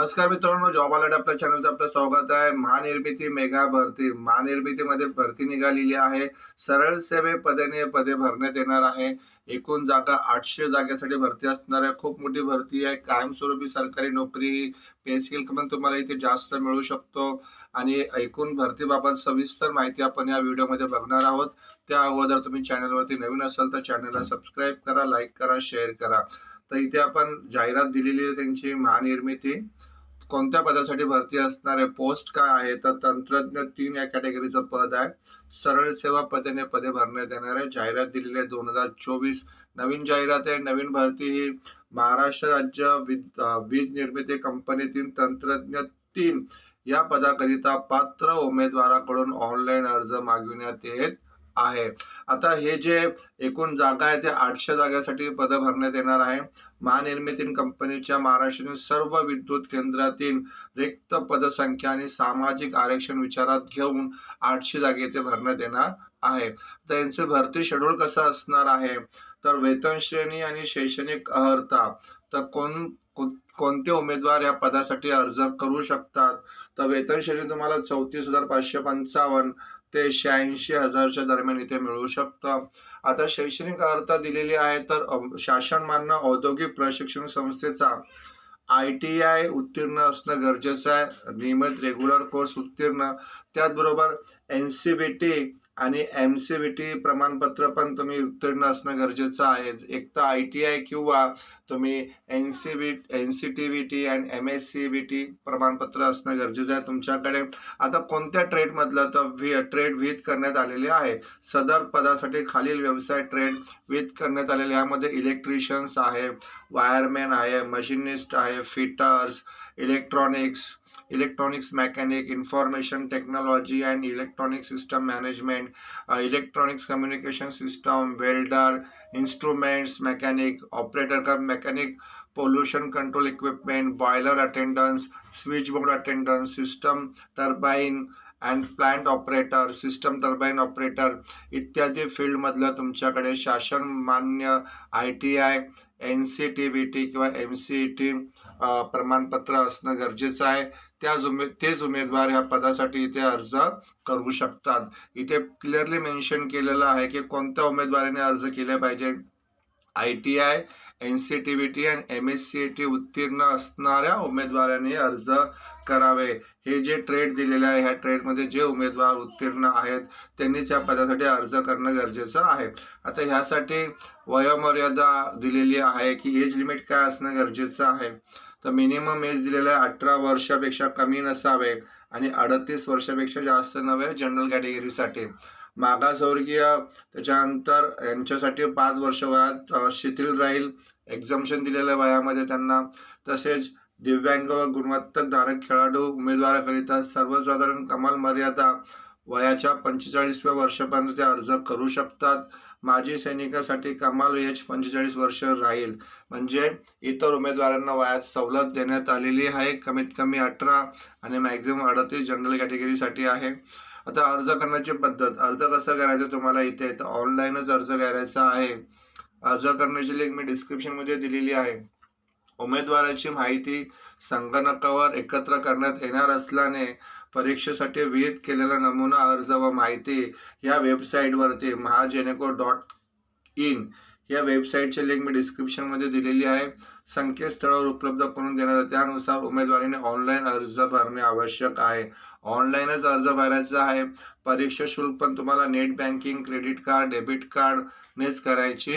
नमस्कार मित्रांनो job alert आपल्या चॅनलचं आपलं स्वागत आहे. महानिर्मिती मेगा भरती. महानिर्मितीमध्ये भरती निघालेली आहे. सरळ सेवे पदेने पदे भरण्यात येणार आहे. एकूण जागा आठशे जागेसाठी भरती असणार आहे. खूप मोठी भरती आहे. कायमस्वरूपी सरकारी नोकरी पे स्किल पण तुम्हाला इथे जास्त मिळू शकतो. आणि एकूण भरतीबाबत सविस्तर माहिती आपण या व्हिडिओमध्ये बघणार आहोत. त्या अगोदर तुम्ही चॅनलवरती नवीन असाल तर चॅनलला सबस्क्राईब करा लाईक करा शेअर करा. तर इथे आपण जाहिरात दिलेली आहे त्यांची महानिर्मिती. कोणत्या पदासाठी भरती असणार आहे पोस्ट काय आहे? तर तंत्रज्ञ तीन या कॅटेगरीचं पद आहे. सरळ सेवा पदेने पदे भरण्यात येणार आहे. जाहिरात दिलेली आहे दोन हजार चोवीस. नवीन जाहिरात आहे. नवीन भरती ही महाराष्ट्र राज्य वीज वीज निर्मिती कंपनीतील तंत्रज्ञ तीन या पदाकरिता पात्र उमेदवाराकडून ऑनलाईन अर्ज मागविण्यात येत. आहे. आता हे जे एकूण जागा आहे ते आठशे जागासाठी पद भरण्यात येणार आहे. महानिर्मिती कंपनीच्या महाराष्ट्रातील सर्व विद्युत केंद्रातील रिक्त पदसंख्या आणि सामाजिक आरक्षण विचारात घेऊन आठशे जागे येथे भरण्यात येणार आहे. त्यांचे भरती शेड्यूल कसं असणार आहे? तर वेतन श्रेणी आणि शैक्षणिक अर्हता तर कोण कोणते उमेदवार या पदासाठी अर्ज करू शकतात? तर वेतन श्रेणी तुम्हाला चौतीस हजार पाचशे पंचावन्न ते शहाऐंशी हजारच्या दरम्यान इथे मिळू शकतं. आता शैक्षणिक अर्हता दिलेली आहे तर शासन मान्य औद्योगिक प्रशिक्षण संस्थेचा आय टी आय उत्तीर्ण असणं गरजेचं आहे. नियमित रेग्युलर कोर्स उत्तीर्ण. त्याचबरोबर एन सी बी टी आणि एम सी बी टी प्रमाणपत्र पण तुम्ही उत्तीर्ण असणं गरजेचं आहे. एक तर आय टी आय किंवा तुम्ही N C B N C T B T and M S C B T प्रमाणपत्र असणं गरजेचं आहे तुमच्याकडे. आता कोणत्या ट्रेडमधलं तर व्ही ट्रेड विथ करण्यात आलेले आहे? सदर पदासाठी खालील व्यवसाय ट्रेड विथ करण्यात आलेले यामध्ये इलेक्ट्रिशियन्स आहे वायरमॅन आहे मशिनिस्ट आहे fitters electronics electronics mechanic information technology and electronic system management electronics communication system welder instruments mechanic operator का mechanic pollution control equipment boiler attendance switchboard attendance system turbine and plant operator system turbine operator इत्यादी फील्डमधलं तुमच्याकडे शासन मान्य I T I N C T B T किंवा M C T प्रमाणपत्र असणं गरजेचं आहे. त्याच उमे तेच उमेदवार ह्या पदासाठी इथे अर्ज करू शकतात. इथे क्लिअरली मेन्शन केलेलं आहे की कोणत्या उमेदवाराने अर्ज केले पाहिजे? I T I N C T B T आणि एम एस सी टी उत्तीर्ण असणाऱ्या उमेदवारांनी अर्ज करावे. हे जे ट्रेड दिलेले आहे ह्या ट्रेडमध्ये जे उमेदवार उत्तीर्ण आहेत त्यांनीच या पदासाठी अर्ज करणं गरजेचं आहे. आता ह्यासाठी वयोमर्यादा दिलेली आहे की एज लिमिट काय असणं गरजेचं आहे? तर मिनिमम एज दिलेलं आहे अठरा वर्षापेक्षा कमी नसावे आणि अडतीस वर्षापेक्षा जास्त नव्हे जनरल कॅटेगरीसाठी मागासवर्गीय त्याच्यानंतर यांच्यासाठी पाच वर्ष वयात शिथिल राहील एक्झाम्शन दिलेल्या वयामध्ये त्यांना. तसेच दिव्यांग व गुणवत्ताधारक खेळाडू उमेदवाराकरिता सर्वसाधारण कमाल मर्यादा वयाच्या पंचेचाळीसव्या वर्षापर्यंत ते अर्ज करू शकतात. माजी सैनिकासाठी कमाल एज पंचेचाळीस वर्ष राहील. म्हणजे इतर उमेदवारांना वयात सवलत देण्यात आलेली आहे. कमीत कमी अठरा आणि मॅक्झिमम अडतीस जनरल कॅटेगरीसाठी आहे. आता अर्ज करण्याची पद्धत अर्ज कसं करायचं तुम्हाला इथे? तर ऑनलाईनच अर्ज करायचा आहे. अर्ज करण्याची लिंक मी डिस्क्रिप्शनमध्ये दिलेली आहे. उमेदवाराची माहिती संगणकावर एकत्र करण्यात येणार असल्याने परीक्षेसाठी विहित केलेला नमुना अर्ज व माहिती या वेबसाईटवरती महाजेनेको डॉट इन या वेबसाईटची लिंक मी डिस्क्रिप्शनमध्ये दिलेली आहे. संकेतस्थळावर उपलब्ध करून देण्यात त्यानुसार उमेदवारीने ऑनलाईन अर्ज भरणे आवश्यक आहे. ऑनलाईनच अर्ज भरायचा आहे. परीक्षा शुल्क पण तुम्हाला net banking credit card debit कार्डनेच करायची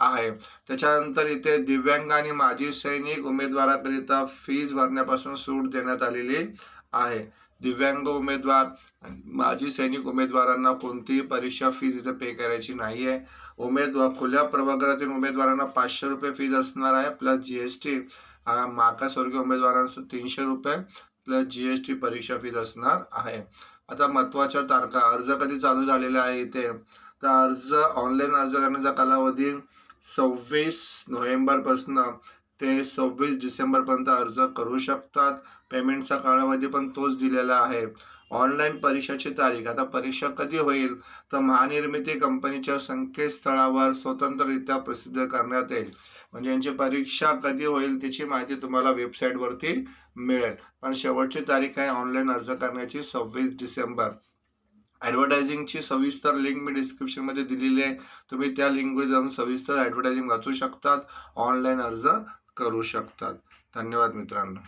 आहे. त्याच्यानंतर इथे दिव्यांग आणि माजी सैनिक उमेदवाराकरिता फीज भरण्यापासून सूट देण्यात आलेली आहे. दिव्यांग उमेदवार माजी सैनिक उमेदवारांना कोणतीही परीक्षा फीज इथे पे करायची नाही आहे उमेदवार खुल्या प्रवर्गातील उमेदवारांना पाचशे रुपये फीज असणार आहे प्लस जी एस टी मागासवर्गीय उमेदवारांना तीनशे रुपये प्लस जी एस टी परीक्षा फीज असणार आहे. आता महत्त्वाच्या तारखा अर्ज कधी चालू झालेला आहे इथे? तर अर्ज ऑनलाईन अर्ज करण्याचा कालावधी सव्वीस नोव्हेंबरपासून. ते सव्वीस डिसेंबरपर्यंत अर्ज करू शकतात. पेमेंटचा कालावधी पण तोच दिलेला आहे. ऑनलाईन परीक्षेची तारीख. आता परीक्षा कधी होईल? तर महानिर्मिती कंपनीच्या संकेतस्थळावर स्वतंत्ररित्या प्रसिद्ध करण्यात येईल. म्हणजे यांची परीक्षा कधी होईल त्याची माहिती तुम्हाला वेबसाईटवरती मिळेल. पण शेवटची तारीख आहे ऑनलाईन अर्ज करण्याची सव्वीस डिसेंबर. ॲडव्हर्टायझिंगची सविस्तर लिंक मी डिस्क्रिप्शनमध्ये दिलेली आहे. तुम्ही त्या लिंकवर जाऊन सविस्तर ॲडव्हर्टायझिंग वाचू शकतात. ऑनलाईन अर्ज करू शकतात. धन्यवाद मित्रांनो.